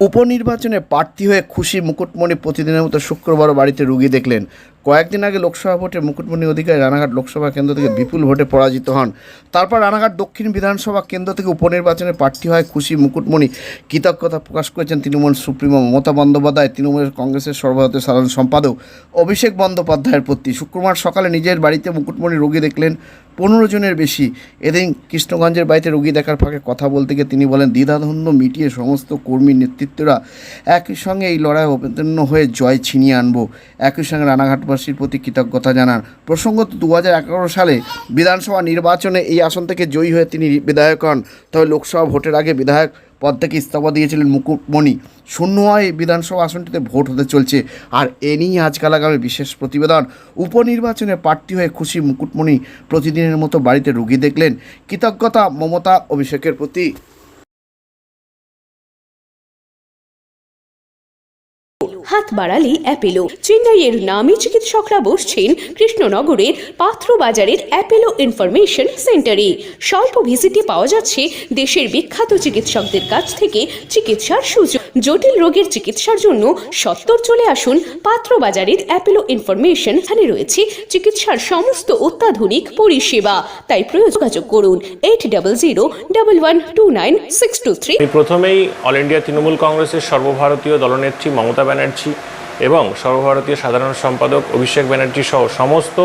উপনির্বাচনে প্রার্থী হয়ে খুশি মুকুটমণি প্রতিদিনের মতো শুক্রবার বাড়িতে রুগী দেখলেন কয়েকদিন আগে লোকসভা ভোটে মুকুটমণি অধিকারী রানাঘাট লোকসভা কেন্দ্র থেকে বিপুল ভোটে পরাজিত হন। তারপর রানাঘাট দক্ষিণ বিধানসভা কেন্দ্র থেকে উপনির্বাচনে প্রার্থী হয় খুশি মুকুটমণি। কৃতজ্ঞতা প্রকাশ করেছেন তৃণমূল সুপ্রিমো মমতা বন্দ্যোপাধ্যায় তৃণমূলের কংগ্রেসের সর্বভারতীয় সাধারণ সম্পাদক অভিষেক বন্দ্যোপাধ্যায়ের প্রতি। শুক্রবার সকালে নিজের বাড়িতে মুকুটমণি রোগী দেখলেন পনেরো জনের বেশি। এদিন কৃষ্ণগঞ্জের বাড়িতে রোগী দেখার ফাঁকে কথা বলতে গিয়ে তিনি বলেন, দ্বিধাদ্বন্দ্ব মিটিয়ে সমস্ত কর্মী নেতৃত্বরা একই সঙ্গে এই লড়াই অবতীর্ণ হয়ে জয় ছিনিয়ে আনব। একই সঙ্গে রানাঘাটবাসীর প্রতি কৃতজ্ঞতা জানান। প্রসঙ্গত দু হাজার এগারো সালে বিধানসভা নির্বাচনে এই আসন থেকে জয়ী হয়ে তিনি বিধায়ক হন। তবে লোকসভা ভোটের আগে বিধায়ক পদ থেকে ইস্তফা দিয়েছিলেন মুকুটমণি শূন্য হয় বিধানসভা আসনটিতে ভোট হতে চলছে। আর এ নিয়ে আজকাল আগামী বিশেষ প্রতিবেদন। উপনির্বাচনে প্রার্থী হয়ে খুশি মুকুটমণি প্রতিদিনের মতো বাড়িতে রুগী দেখলেন। কৃতজ্ঞতা, মমতা, অভিষেকের প্রতি। হাত বাড়ালি অ্যাপেলো। চেন্নাইয়ের নামী চিকিৎসকরা বসছেন কৃষ্ণনগরের পাত্র বাজারের অ্যাপেলো ইনফরমেশন সেন্টারে। স্বল্প ভিজিটে পাওয়া যাচ্ছে দেশের বিখ্যাত চিকিৎসকদের কাছ থেকে চিকিৎসার সুযোগ। জটিল রোগের চিকিৎসার জন্য সত্তর চলে আসুন পাত্র বাজারের অ্যাপেলো ইনফরমেশন। এখানে রয়েছে চিকিৎসার সমস্ত অত্যাধুনিক পরিষেবা। তাই যোগাযোগ করুন eight double zero double one two nine six two three প্রথমেই অল ইন্ডিয়া তৃণমূল কংগ্রেসের সর্বভারতীয় দলনেত্রী মমতা ব্যানার্জি এবং সর্বভারতীয় সাধারণ সম্পাদক অভিষেক ব্যানার্জি সহ সমস্ত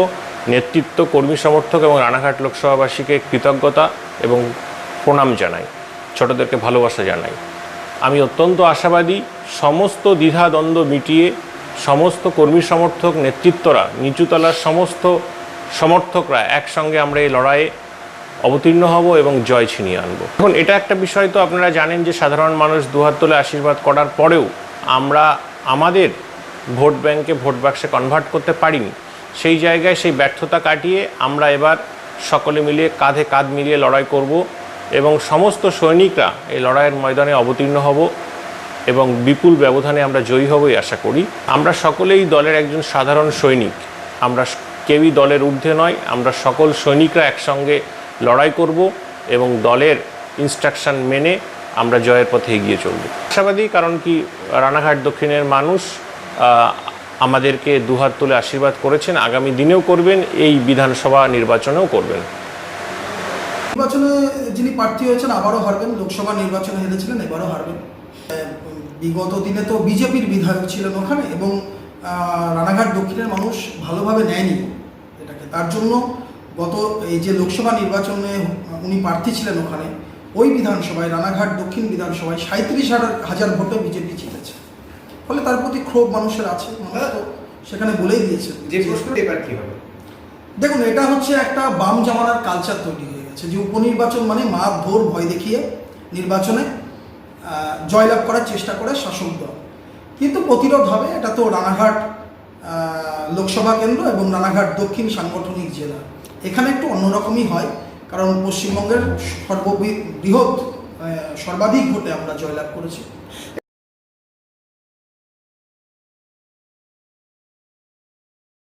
নেতৃত্ব, কর্মী সমর্থক এবং রানাঘাট লোকসভাবাসীকে কৃতজ্ঞতা এবং প্রণাম জানাই। ছোটদেরকে ভালোবাসা জানাই। আমি অত্যন্ত আশাবাদী, সমস্ত দ্বিধাদ্বন্দ্ব মিটিয়ে সমস্ত কর্মী সমর্থক, নেতৃত্বরা, নিচুতলার সমস্ত সমর্থকরা একসঙ্গে আমরা এই লড়াইয়ে অবতীর্ণ হব এবং জয় ছিনিয়ে আনব। এখন এটা একটা বিষয় তো আপনারা জানেন যে সাধারণ মানুষ দুহাত তোলে আশীর্বাদ করার পরেও আমরা আমাদের ভোট ব্যাংকে ভোট বাক্সে কনভার্ট করতে পারিনি। সেই জায়গায় সেই ব্যর্থতা কাটিয়ে আমরা এবার সকলে মিলিয়ে কাঁধে কাঁধ মিলিয়ে লড়াই করব এবং সমস্ত সৈনিকরা এই লড়াইয়ের ময়দানে অবতীর্ণ হব এবং বিপুল ব্যবধানে আমরা জয়ী হবই আশা করি। আমরা সকলেই দলের একজন সাধারণ সৈনিক। আমরা কেউই দলের ঊর্ধ্বে নয়। আমরা সকল সৈনিকরা একসঙ্গে লড়াই করব এবং দলের ইনস্ট্রাকশন মেনে আমরা জয়ের পথে এগিয়ে চলব। আশাবাদী, কারণ কি, রানাঘাট দক্ষিণের মানুষ আমাদেরকে দুহাত তুলে আশীর্বাদ করেছেন, আগামী দিনেও করবেন, এই বিধানসভা নির্বাচনেও করবেন। নির্বাচনে যিনি প্রার্থী হয়েছেন, আবারও হারবেন, লোকসভা নির্বাচনে হেরেছিলেন, এবারও হারবেন। বিগত দিনে তো বিজেপির বিধায়ক ছিলেন ওখানে, এবং রানাঘাট দক্ষিণের মানুষ ভালোভাবে নেয়নি এটাকে। তার জন্য গত এই যে লোকসভা নির্বাচনে উনি প্রার্থী ছিলেন ওখানে ওই বিধানসভায় রানাঘাট দক্ষিণ বিধানসভায় সাঁত্রিশ হাজার ভোটে বিজেপি জিতেছে। ফলে তার প্রতি ক্ষোভ মানুষের আছে মানুষ তো সেখানে বলেই দিয়েছে যে প্রশ্ন এবার কি হবে? দেখুন এটা হচ্ছে একটা বাম জামানার কালচার তৈরি হয়ে গেছে যে উপনির্বাচন মানে মাপ ভোর ভয় দেখিয়ে নির্বাচনে জয়লাভ করার চেষ্টা করে শাসক দল। কিন্তু প্রতিরোধ হবে এটা তো রানাঘাট লোকসভা কেন্দ্র এবং রানাঘাট দক্ষিণ সাংগঠনিক জেলা। এখানে একটু অন্যরকমই হয়। কারণ পশ্চিমবঙ্গের সর্ববৃহৎ সর্বাধিক ভোটে আমরা জয়লাভ করেছি।